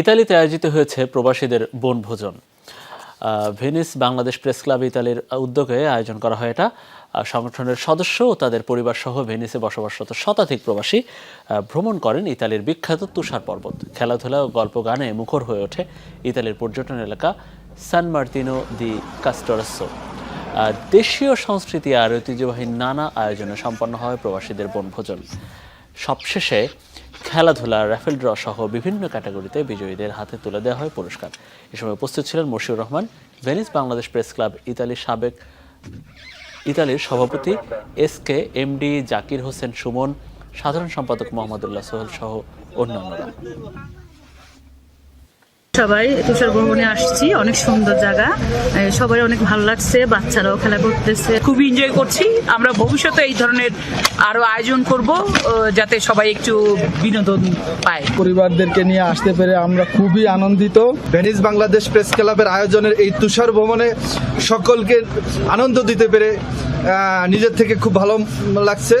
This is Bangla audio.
ইতালিতে আয়োজিত হয়েছে প্রবাসীদের বনভোজন। ভেনিস বাংলাদেশ প্রেস ক্লাব ইতালির উদ্যোগে আয়োজন করা হয় এটা। সংগঠনের সদস্য ও তাদের পরিবার সহ ভেনিসে বসবাসরত শতাধিক প্রবাসী ভ্রমণ করেন ইতালির বিখ্যাত তুষার পর্বত। খেলাধুলা ও গল্প গানে মুখর হয়ে ওঠে ইতালির পর্যটন এলাকা সান মার্তিনো দি কাস্টোরাসো দেশীয় সংস্কৃতি আর ঐতিহ্যবাহী নানা আয়োজনে সম্পন্ন হয় প্রবাসীদের বনভোজন। সবশেষে খেলাধুলা র্যাফেল ড্র সহ বিভিন্ন ক্যাটাগরিতে বিজয়ীদের হাতে তুলে দেওয়া হয় পুরস্কার। এ সময় উপস্থিত ছিলেন Mashiur Rahman Venice Bangladesh press club ইতালির সাবেক, ইতালির সভাপতি S K MD Zakir Hossain Sumon, সাধারণ সম্পাদক মোহাম্মদুল্লাহ সোহেল সহ অন্যান্যরা। সবাই তুষার ভ্রমণে আসছি, অনেক সুন্দর জায়গা। সবাই অনেক ভালো লাগছে, বাচ্চারাও খেলা করতেছে। খুবই এনজয় করছি। আমরা ভবিষ্যতে এই ধরনের আরও আয়োজন করব যাতে সবাই একটু বিনোদন পায়। পরিবারদেরকে নিয়ে আসতে পেরে আমরা খুবই আনন্দিত। ভেনিস বাংলাদেশ প্রেস ক্লাবের আয়োজনের এই তুষার ভ্রমণে সকলকে আনন্দ দিতে পেরে নিজের থেকে খুব ভালো লাগছে।